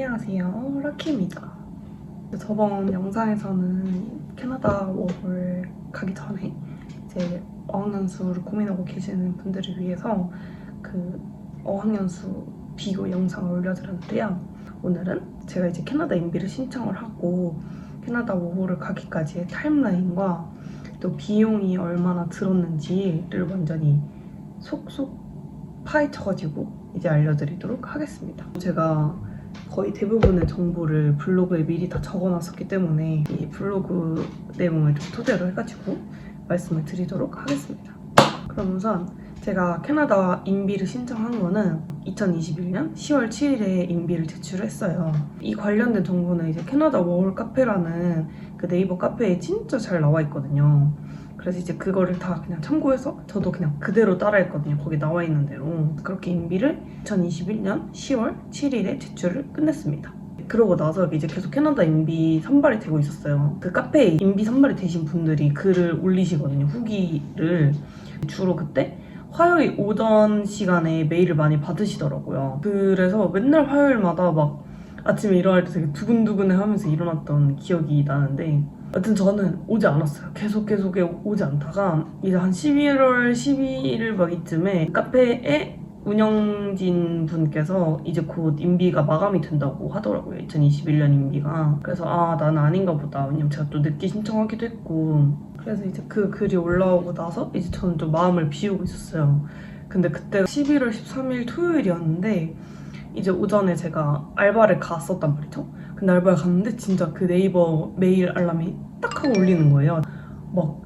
안녕하세요. 라키입니다. 저번 영상에서는 캐나다 워홀 가기 전에 이제 어학연수를 고민하고 계시는 분들을 위해서 그 어학연수 비교 영상을 올려드렸는데요. 오늘은 제가 이제 캐나다 인비를 신청을 하고 캐나다 워홀을 가기까지의 타임라인과 또 비용이 얼마나 들었는지를 완전히 속속 파헤쳐가지고 이제 알려드리도록 하겠습니다. 제가 거의 대부분의 정보를 블로그에 미리 다 적어놨었기 때문에 이 블로그 내용을 좀 토대로 해가지고 말씀을 드리도록 하겠습니다. 그럼 우선 제가 캐나다 인비를 신청한 거는 2021년 10월 7일에 인비를 제출했어요. 이 관련된 정보는 이제 캐나다 워홀 카페라는 그 네이버 카페에 진짜 잘 나와 있거든요. 그래서 이제 그거를 다 그냥 참고해서 저도 그냥 그대로 따라했거든요. 거기 나와 있는 대로. 그렇게 인비를 2021년 10월 7일에 제출을 끝냈습니다. 그러고 나서 이제 계속 캐나다 인비 선발이 되고 있었어요. 그 카페에 인비 선발이 되신 분들이 글을 올리시거든요. 후기를. 주로 그때 화요일 오전 시간에 메일을 많이 받으시더라고요. 그래서 맨날 화요일마다 막 아침에 일어날 때 되게 두근두근해 하면서 일어났던 기억이 나는데 여튼 저는 오지 않았어요. 계속 계속 오지 않다가 이제 한 11월 12일 막 이쯤에 카페에 운영진 분께서 이제 곧 인비가 마감이 된다고 하더라고요. 2021년 인비가. 그래서 아 나는 아닌가 보다. 왜냐면 제가 또 늦게 신청하기도 했고. 그래서 이제 그 글이 올라오고 나서 이제 저는 좀 마음을 비우고 있었어요. 근데 그때가 11월 13일 토요일이었는데 이제 오전에 제가 알바를 갔었단 말이죠. 근데 알바를 갔는데 진짜 그 네이버 메일 알람이 딱 하고 울리는 거예요. 막,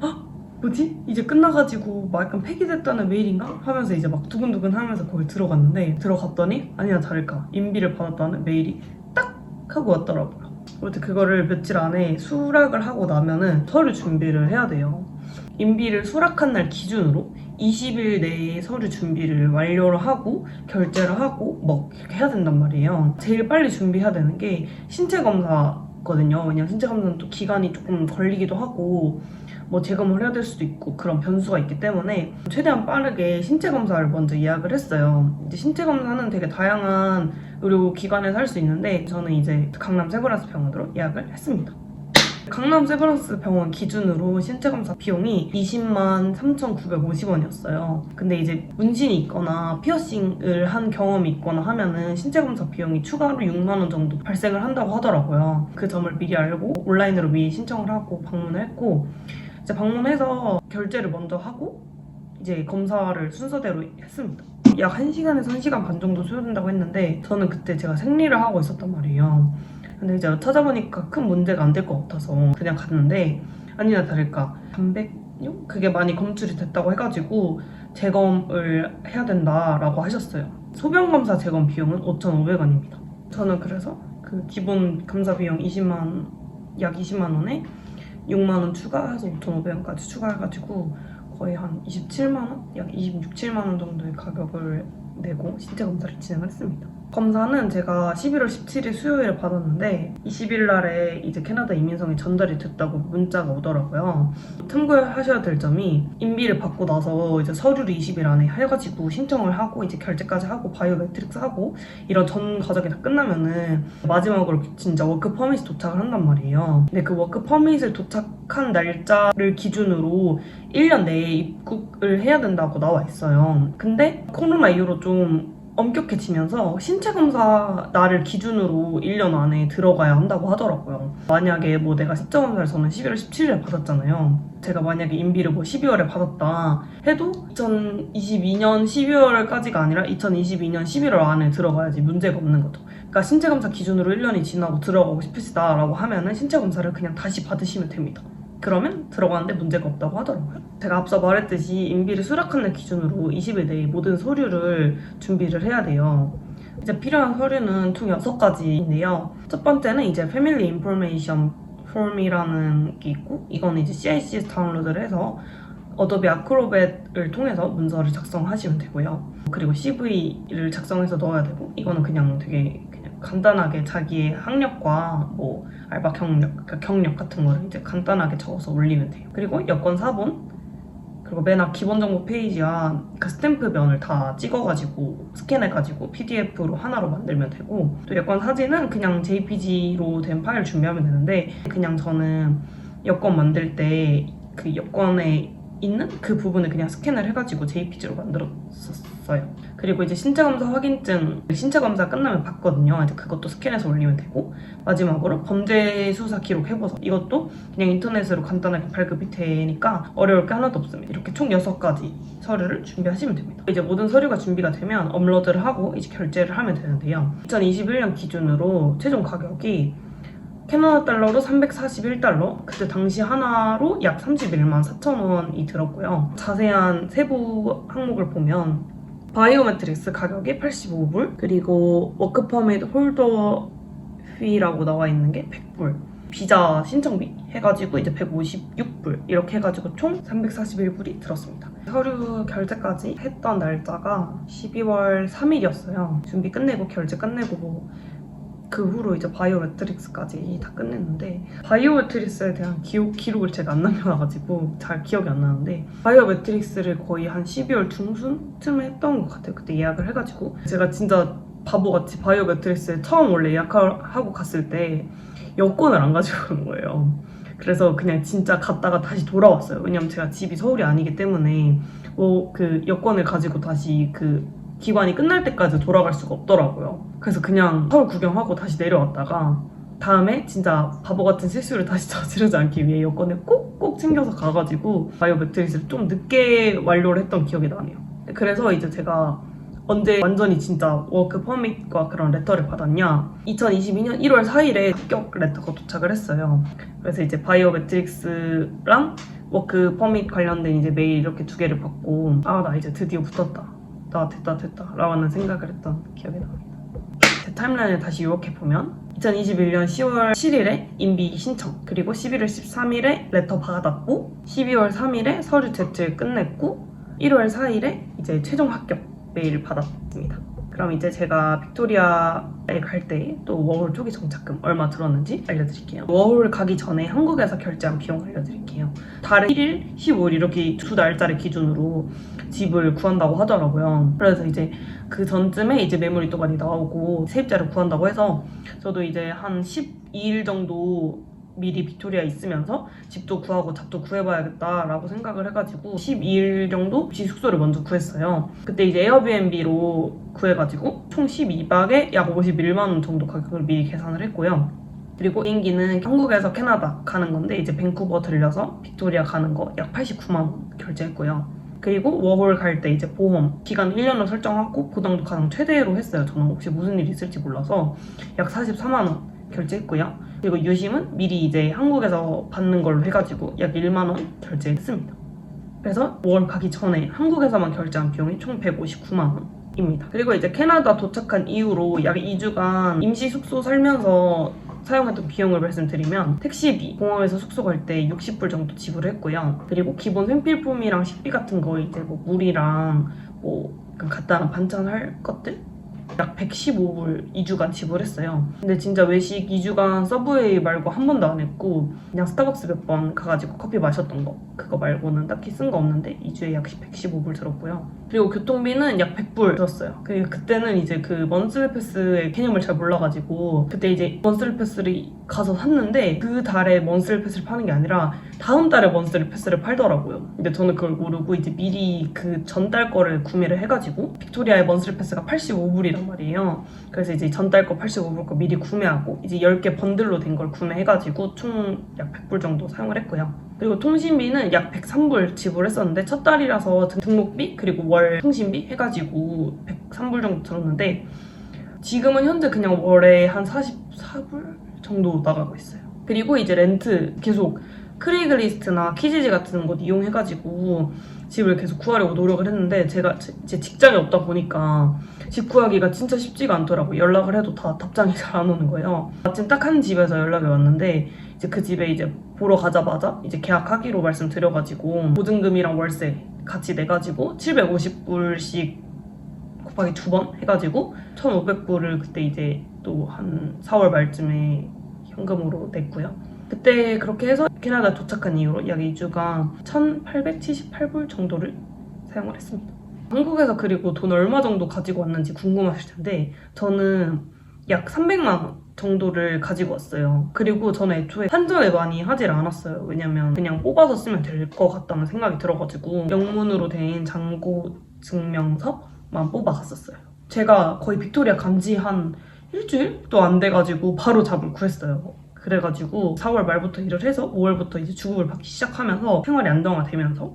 아, 뭐지? 이제 끝나가지고 막 약간 폐기됐다는 메일인가? 하면서 이제 막 두근두근 하면서 거기 들어갔는데 들어갔더니 아니나 다를까 인비를 받았다는 메일이 딱 하고 왔더라고요. 그래서 그거를 며칠 안에 수락을 하고 나면은 서류 준비를 해야 돼요. 인비를 수락한 날 기준으로 20일 내에 서류 준비를 완료를 하고 결제를 하고 뭐 이렇게 해야 된단 말이에요. 제일 빨리 준비해야 되는 게 신체 검사거든요. 왜냐면 신체 검사는 또 기간이 조금 걸리기도 하고 뭐 재검을 해야 될 수도 있고 그런 변수가 있기 때문에 최대한 빠르게 신체 검사를 먼저 예약을 했어요. 이제 신체 검사는 되게 다양한 의료 기관에서 할 수 있는데 저는 이제 강남 세브란스 병원으로 예약을 했습니다. 강남 세브란스 병원 기준으로 신체 검사 비용이 20만 3,950원이었어요. 근데 이제 문신이 있거나 피어싱을 한 경험이 있거나 하면은 신체 검사 비용이 추가로 6만 원 정도 발생을 한다고 하더라고요. 그 점을 미리 알고 온라인으로 미리 신청을 하고 방문을 했고 이제 방문해서 결제를 먼저 하고 이제 검사를 순서대로 했습니다. 약 1시간에서 1시간 반 정도 소요된다고 했는데 저는 그때 제가 생리를 하고 있었단 말이에요. 근데 이제 찾아보니까 큰 문제가 안 될 것 같아서 그냥 갔는데 아니나 다를까 단백뇨? 그게 많이 검출이 됐다고 해가지고 재검을 해야 된다라고 하셨어요. 소변검사 재검 비용은 5,500원입니다. 저는 그래서 그 기본 검사 비용 20만 약 20만 원에 6만 원 추가해서 5,500원까지 추가해가지고 거의 한 27만 원? 약 26, 7만 원 정도의 가격을 내고 신체 검사를 진행을 했습니다. 검사는 제가 11월 17일 수요일에 받았는데 20일 날에 이제 캐나다 이민성이 전달이 됐다고 문자가 오더라고요. 참고하셔야 될 점이 인비를 받고 나서 이제 서류를 20일 안에 해가지고 신청을 하고 이제 결제까지 하고 바이오메트릭스 하고 이런 전 과정이 다 끝나면은 마지막으로 진짜 워크 퍼밋이 도착을 한단 말이에요. 근데 그 워크 퍼밋을 도착한 날짜를 기준으로 1년 내에 입국을 해야 된다고 나와 있어요. 근데 코로나 이후로 좀 엄격해지면서 신체 검사 날을 기준으로 1년 안에 들어가야 한다고 하더라고요. 만약에 뭐 내가 십자 검사를 저는 11월 17일에 받았잖아요. 제가 만약에 인비를 뭐 12월에 받았다 해도 2022년 12월까지가 아니라 2022년 11월 안에 들어가야지 문제가 없는 거죠. 그러니까 신체 검사 기준으로 1년이 지나고 들어가고 싶으시다라고 하면은 신체 검사를 그냥 다시 받으시면 됩니다. 그러면 들어가는데 문제가 없다고 하더라고요. 제가 앞서 말했듯이 인비를 수락한 날 기준으로 20일 내에 모든 서류를 준비를 해야 돼요. 이제 필요한 서류는 총 6가지인데요. 첫 번째는 이제 패밀리 인포메이션 폼이라는 게 있고 이거는 이제 CIC에서 다운로드를 해서 어도비 아크로벳을 통해서 문서를 작성하시면 되고요. 그리고 CV를 작성해서 넣어야 되고 이거는 그냥 되게 간단하게 자기의 학력과 뭐 알바 경력, 그러니까 경력 같은 거를 이제 간단하게 적어서 올리면 돼요. 그리고 여권 사본, 그리고 맨 앞 기본 정보 페이지와 그 스탬프 면을 다 찍어가지고 스캔해가지고 PDF로 하나로 만들면 되고 또 여권 사진은 그냥 JPG로 된 파일 준비하면 되는데 그냥 저는 여권 만들 때 그 여권에 있는 그 부분을 그냥 스캔을 해가지고 JPG로 만들었었어요. 그리고 이제 신체 검사 확인증 신체 검사 끝나면 받거든요. 이제 그것도 스캔해서 올리면 되고 마지막으로 범죄 수사 기록 해보서 이것도 그냥 인터넷으로 간단하게 발급이 되니까 어려울 게 하나도 없습니다. 이렇게 총 6가지 서류를 준비하시면 됩니다. 이제 모든 서류가 준비가 되면 업로드를 하고 이제 결제를 하면 되는데요. 2021년 기준으로 최종 가격이 캐나다 달러로 341달러, 그때 당시 하나로 약 31만 4천 원이 들었고요. 자세한 세부 항목을 보면 바이오메트릭스 가격이 85불, 그리고 워크퍼밋 홀더 피라고 나와 있는 게 100불, 비자 신청비 해가지고 이제 156불 이렇게 해가지고 총 341불이 들었습니다. 서류 결제까지 했던 날짜가 12월 3일이었어요. 준비 끝내고 결제 끝내고 뭐 그 후로 이제 바이오메트릭스까지 다 끝냈는데 바이오메트릭스에 대한 기록, 기록을 제가 안 남겨놔가지고 잘 기억이 안 나는데 바이오메트릭스를 거의 한 12월 중순쯤에 했던 것 같아요. 그때 예약을 해가지고 제가 진짜 바보같이 바이오메트릭스에 처음 원래 예약하고 갔을 때 여권을 안 가지고 온 거예요. 그래서 그냥 진짜 갔다가 다시 돌아왔어요. 왜냐면 제가 집이 서울이 아니기 때문에 뭐 그 여권을 가지고 다시 그 기관이 끝날 때까지 돌아갈 수가 없더라고요. 그래서 그냥 서울 구경하고 다시 내려왔다가 다음에 진짜 바보 같은 실수를 다시 저지르지 않기 위해 여권을 꼭꼭 챙겨서 가가지고 바이오메트릭스를 좀 늦게 완료를 했던 기억이 나네요. 그래서 이제 제가 언제 완전히 진짜 워크 퍼밋과 그런 레터를 받았냐 2022년 1월 4일에 합격 레터가 도착을 했어요 그래서 이제 바이오메트릭스랑 워크 퍼밋 관련된 이제 메일 이렇게 두 개를 받고 아 나 이제 드디어 붙었다 나 됐다 됐다 라는 생각을 했던 기억이 납니다 제 타임라인을 다시 이렇게 보면 2021년 10월 7일에 인비 신청 그리고 11월 13일에 레터 받았고 12월 3일에 서류 제출 끝냈고 1월 4일에 이제 최종 합격 메일을 받았습니다. 그럼 이제 제가 빅토리아에 갈 때 또 워홀 초기 정착금 얼마 들었는지 알려드릴게요. 워홀 가기 전에 한국에서 결제한 비용 알려드릴게요. 달에 1일, 15일 이렇게 두 달짜리 기준으로 집을 구한다고 하더라고요. 그래서 이제 그 전쯤에 이제 매물이 또 많이 나오고 세입자를 구한다고 해서 저도 이제 한 12일 정도 미리 빅토리아에 있으면서 집도 구하고 잡도 구해봐야겠다라고 생각을 해가지고 12일 정도 지 숙소를 먼저 구했어요. 그때 이제 에어비앤비로 구해가지고 총 12박에 약 51만 원 정도 가격을 미리 계산을 했고요. 그리고 비행기는 한국에서 캐나다 가는 건데 이제 밴쿠버 들려서 빅토리아 가는 거 약 89만 원 결제했고요. 그리고 워홀 갈 때 이제 보험 기간 1년을 설정하고 고당도 가장 최대로 했어요. 저는 혹시 무슨 일이 있을지 몰라서 약 44만 원 결제했고요. 그리고 유심은 미리 이제 한국에서 받는 걸로 해가지고 약 1만 원 결제했습니다. 그래서 월 가기 전에 한국에서만 결제한 비용이 총 159만 원 입니다. 그리고 이제 캐나다 도착한 이후로 약 2주간 임시 숙소 살면서 사용했던 비용을 말씀드리면 택시비, 공항에서 숙소 갈 때 60불 정도 지불했고요. 그리고 기본 생필품이랑 식비 같은 거 이제 뭐 물이랑 뭐 간단한 반찬 할 것들 약 115불 2주간 지불했어요. 근데 진짜 외식 2주간 서브웨이 말고 한 번도 안 했고 그냥 스타벅스 몇 번 가가지고 커피 마셨던 거 그거 말고는 딱히 쓴 거 없는데 2주에 약 115불 들었고요. 그리고 교통비는 약 100불 들었어요. 그리고 그때는 이제 그 먼슬 패스의 개념을 잘 몰라가지고 그때 이제 먼슬 패스를 가서 샀는데 그 달에 먼슬 패스를 파는 게 아니라 다음 달에 먼슬 패스를 팔더라고요. 근데 저는 그걸 모르고 이제 미리 그 전달 거를 구매를 해가지고 빅토리아의 먼슬 패스가 85불이란 말이에요. 그래서 이제 전달 거 85불 거 미리 구매하고 이제 10개 번들로 된 걸 구매해가지고 총 약 100불 정도 사용을 했고요. 그리고 통신비는 약 103불 지불했었는데 첫 달이라서 등록비 그리고 월 통신비 해가지고 103불 정도 들었는데 지금은 현재 그냥 월에 한 44불 정도 나가고 있어요. 그리고 이제 렌트 계속 크레이글리스트나 키지지 같은 곳 이용해가지고 집을 계속 구하려고 노력을 했는데 제가 제, 제 직장이 없다 보니까 집 구하기가 진짜 쉽지가 않더라고요. 연락을 해도 다 답장이 잘 안 오는 거예요. 마침 딱 한 집에서 연락이 왔는데 이제 그 집에 이제 보러 가자마자 이제 계약하기로 말씀드려가지고 보증금이랑 월세 같이 내가지고 750불씩 곱하기 두 번 해가지고 1,500불을 그때 이제 또 한 4월 말쯤에 현금으로 냈고요. 그때 그렇게 해서 캐나다 도착한 이후로 약 2주간 1,878불 정도를 사용을 했습니다. 한국에서 그리고 돈 얼마 정도 가지고 왔는지 궁금하실 텐데 저는 약 300만 원 정도를 가지고 왔어요. 그리고 저는 애초에 환전을 많이 하질 않았어요. 왜냐면 그냥 뽑아서 쓰면 될 것 같다는 생각이 들어가지고 영문으로 된 잔고 증명서 만 뽑아갔었어요. 제가 거의 빅토리아 간지 한 일주일도 안 돼가지고 바로 잡을 구했어요. 그래가지고 4월 말부터 일을 해서 5월부터 이제 주급을 받기 시작하면서 생활이 안정화되면서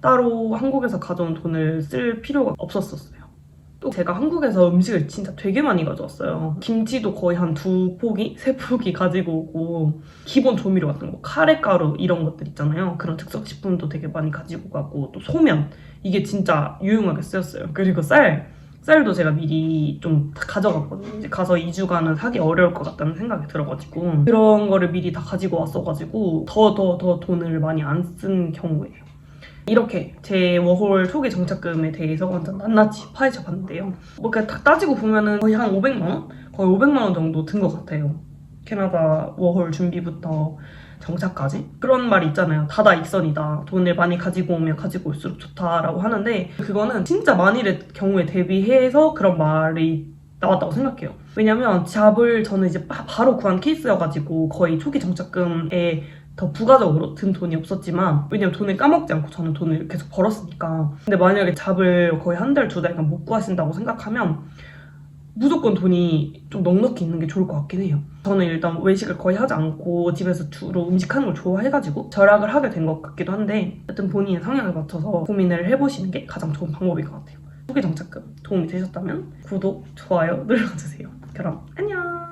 따로 한국에서 가져온 돈을 쓸 필요가 없었었어요. 또 제가 한국에서 음식을 진짜 되게 많이 가져왔어요. 김치도 거의 한 두 포기, 세 포기 가지고 오고 기본 조미료 같은 거, 카레가루 이런 것들 있잖아요. 그런 즉석 식품도 되게 많이 가지고 가고 또 소면 이게 진짜 유용하게 쓰였어요. 그리고 쌀, 쌀도 제가 미리 좀다 가져갔거든요. 이제 가서 2주간은 사기 어려울 것 같다는 생각이 들어가지고 그런 거를 미리 다 가지고 왔어가지고 더 더 더 돈을 많이 안 쓴 경우예요. 이렇게 제 워홀 초기 정착금에 대해서 완전 낱낱이 파헤쳐 봤는데요. 뭐 그냥 딱 따지고 보면은 거의 한 500만 원? 거의 500만 원 정도 든 것 같아요. 캐나다 워홀 준비부터 정착까지 그런 말이 있잖아요. 다다 익선이다. 돈을 많이 가지고 오면 가지고 올수록 좋다라고 하는데 그거는 진짜 만일의 경우에 대비해서 그런 말이 나왔다고 생각해요. 왜냐면 잡을 저는 이제 바, 바로 구한 케이스여가지고 거의 초기 정착금에 더 부가적으로 든 돈이 없었지만 왜냐면 돈을 까먹지 않고 저는 돈을 계속 벌었으니까. 근데 만약에 잡을 거의 한 달 두 달간 못 구하신다고 생각하면 무조건 돈이 좀 넉넉히 있는 게 좋을 것 같긴 해요. 저는 일단 외식을 거의 하지 않고 집에서 주로 음식하는 걸 좋아해가지고 절약을 하게 된 것 같기도 한데 어쨌든 본인의 성향에 맞춰서 고민을 해보시는 게 가장 좋은 방법인 것 같아요. 초기 정착금 도움이 되셨다면 구독, 좋아요 눌러주세요. 그럼 안녕